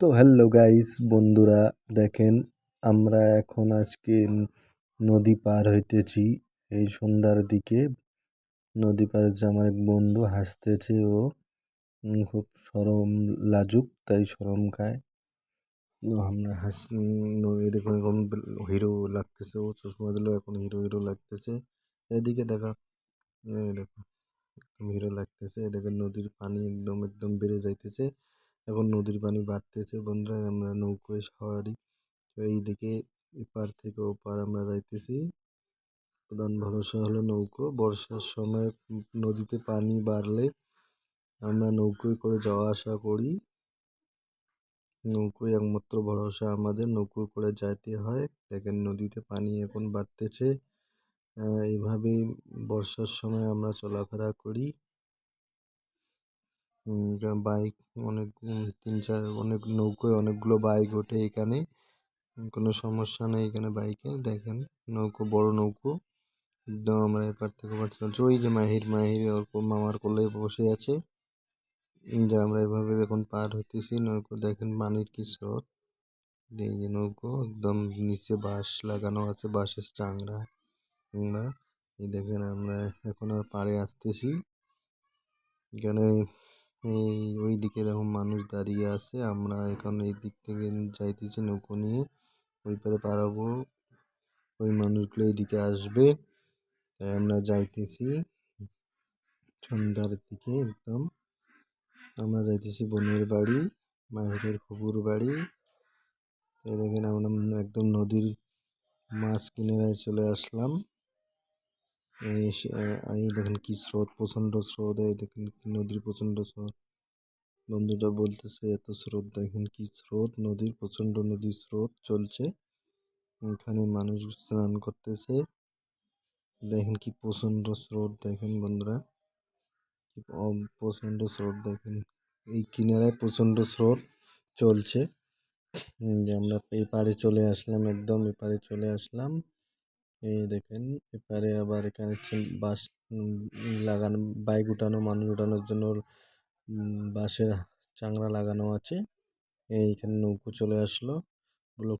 তো hello guys বন্ধুরা, দেখেন আমরা এখন আজকে নদী পার হইতেছি। এই সন্ধ্যার দিকে নদী পার হচ্ছে আমার এক বন্ধু হাসতেছে ও খুব সরম লাজুক, তাই সরম খায়। আমরা হাস দেখুন এখন হিরো লাগতেছে ও, চশমা দিলেও এখন হিরো হিরো লাগতেছে। এদিকে দেখা দেখো হিরো লাগতেছে, এদিকে নদীর পানি একদম একদম বেড়ে যাইতেছে। এখন নদীর পানি বাড়তেছে। বন্ধুরা, আমরা নৌকোয় তো এইদিকে এপার থেকে ওপার আমরা যাইতেছি। প্রধান ভরসা হলো নৌকো। বর্ষার সময় নদীতে পানি বাড়লে আমরা নৌকোয় করে যাওয়া আসা করি। নৌকোয় একমাত্র ভরসা আমাদের নৌকো করে যাইতে হয়। দেখেন নদীতে পানি এখন বাড়তেছে। এইভাবেই বর্ষার সময় আমরা চলাফেরা করি। বাইক অনেক তিন চার অনেক নৌকোয় অনেকগুলো বাইক ওঠে এখানে। কোনো সমস্যা নেই এখানে বাইকে। দেখেন, নৌকো, বড় নৌকো। একদম আমরা এপার থেকে ওপার চলছি। ওই যে মাহির মাহির ওর মামার কোলে বসে আছে। যে আমরা এভাবে এখন পার হইতেছি। নৌকো, দেখেন পানির কি স্রোত। এই যে নৌকো, একদম নিচে বাঁশ লাগানো আছে, বাঁশের চাংড়া। আমরা এই দেখেন আমরা এখন আর পাড়ে আসতেছি। এখানে এই ওই দিকে এরকম মানুষ দাঁড়িয়ে আছে। আমরা এখন এই দিক থেকে যাইতেছি নৌকো নিয়ে। ওই পারে পারাবো ওই মানুষগুলো এইদিকে আসবে। তাই আমরা যাইতেছি সন্ধ্যার দিকে একদম। আমরা যাইতেছি বোনের বাড়ি, মাহিরের ফুপুর বাড়ি। এই দেখেন আমরা একদম নদীর মাছ কিনারায় চলে আসলাম। এই দেখেন কি স্রোত, প্রচণ্ড স্রোত, এই দেখেন নদীর প্রচণ্ড স্রোত। বন্ধুটা বলতেছে এত স্রোত, দেখেন কি স্রোত, নদীর প্রচণ্ড নদীর স্রোত চলছে। এখানে মানুষ স্নান করতেছে। দেখেন কি প্রচণ্ড স্রোত, দেখেন বন্ধুরা। প্রচণ্ড স্রোত, দেখেন। এই কিনারায় প্রচণ্ড স্রোত চলছে। যে আমরা এপারে চলে আসলাম, একদম এপারে চলে আসলাম। এই দেখেন, এপারে আবার এখানে বাঁশ লাগানো, বাইক উঠানো, মানুষ উঠানোর জন্য বাঁশের চাংড়া লাগানো আছে। এইখানে নৌকো চলে আসলো। ব্লক